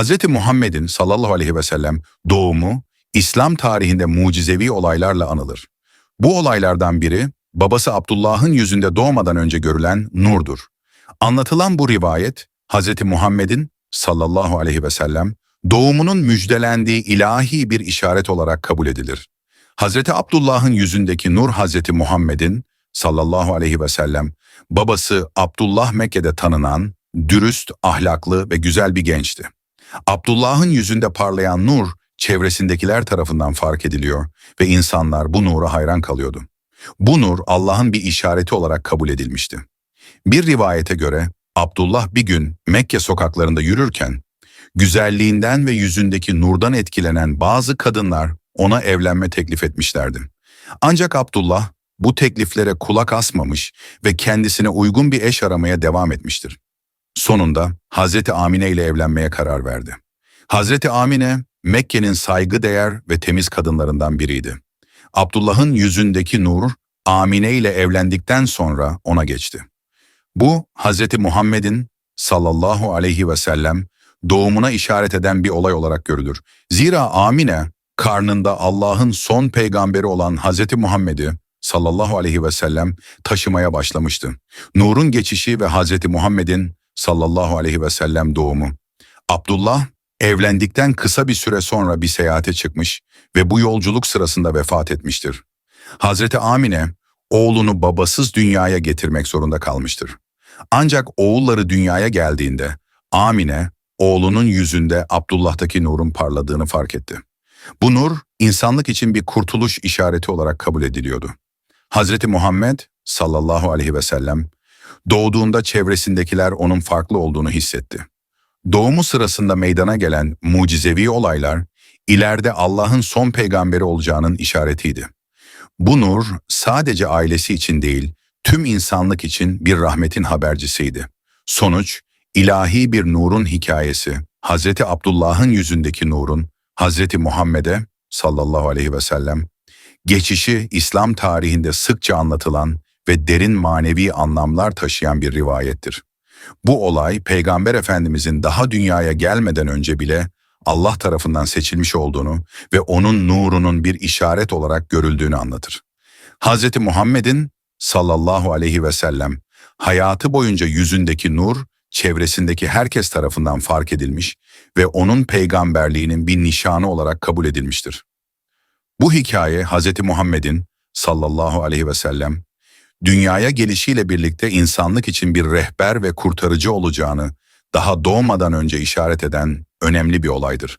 Hz. Muhammed'in sallallahu aleyhi ve sellem doğumu İslam tarihinde mucizevi olaylarla anılır. Bu olaylardan biri babası Abdullah'ın yüzünde doğmadan önce görülen nurdur. Anlatılan bu rivayet Hz. Muhammed'in sallallahu aleyhi ve sellem doğumunun müjdelendiği ilahi bir işaret olarak kabul edilir. Hz. Abdullah'ın yüzündeki nur Hz. Muhammed'in sallallahu aleyhi ve sellem babası Abdullah Mekke'de tanınan, dürüst, ahlaklı ve güzel bir gençti. Abdullah'ın yüzünde parlayan nur çevresindekiler tarafından fark ediliyor ve insanlar bu nura hayran kalıyordu. Bu nur Allah'ın bir işareti olarak kabul edilmişti. Bir rivayete göre Abdullah bir gün Mekke sokaklarında yürürken güzelliğinden ve yüzündeki nurdan etkilenen bazı kadınlar ona evlenme teklif etmişlerdi. Ancak Abdullah bu tekliflere kulak asmamış ve kendisine uygun bir eş aramaya devam etmiştir. Sonunda Hazreti Amine ile evlenmeye karar verdi. Hazreti Amine Mekke'nin saygıdeğer ve temiz kadınlarından biriydi. Abdullah'ın yüzündeki nur Amine ile evlendikten sonra ona geçti. Bu Hazreti Muhammed'in sallallahu aleyhi ve sellem doğumuna işaret eden bir olay olarak görülür. Zira Amine karnında Allah'ın son peygamberi olan Hazreti Muhammed'i sallallahu aleyhi ve sellem taşımaya başlamıştı. Nur'un geçişi ve Hazreti Muhammed'in sallallahu aleyhi ve sellem doğumu. Abdullah evlendikten kısa bir süre sonra bir seyahate çıkmış ve bu yolculuk sırasında vefat etmiştir. Hazreti Amine oğlunu babasız dünyaya getirmek zorunda kalmıştır. Ancak oğulları dünyaya geldiğinde Amine oğlunun yüzünde Abdullah'taki nurun parladığını fark etti. Bu nur insanlık için bir kurtuluş işareti olarak kabul ediliyordu. Hazreti Muhammed sallallahu aleyhi ve sellem doğduğunda çevresindekiler onun farklı olduğunu hissetti. Doğumu sırasında meydana gelen mucizevi olaylar ileride Allah'ın son peygamberi olacağının işaretiydi. Bu nur sadece ailesi için değil, tüm insanlık için bir rahmetin habercisiydi. Sonuç, ilahi bir nurun hikayesi, Hazreti Abdullah'ın yüzündeki nurun, Hazreti Muhammed'e sallallahu aleyhi ve sellem, geçişi İslam tarihinde sıkça anlatılan ve derin manevi anlamlar taşıyan bir rivayettir. Bu olay Peygamber Efendimizin daha dünyaya gelmeden önce bile Allah tarafından seçilmiş olduğunu ve onun nurunun bir işaret olarak görüldüğünü anlatır. Hz. Muhammed'in sallallahu aleyhi ve sellem hayatı boyunca yüzündeki nur çevresindeki herkes tarafından fark edilmiş ve onun peygamberliğinin bir nişanı olarak kabul edilmiştir. Bu hikaye Hz. Muhammed'in sallallahu aleyhi ve sellem dünyaya gelişiyle birlikte insanlık için bir rehber ve kurtarıcı olacağını daha doğmadan önce işaret eden önemli bir olaydır.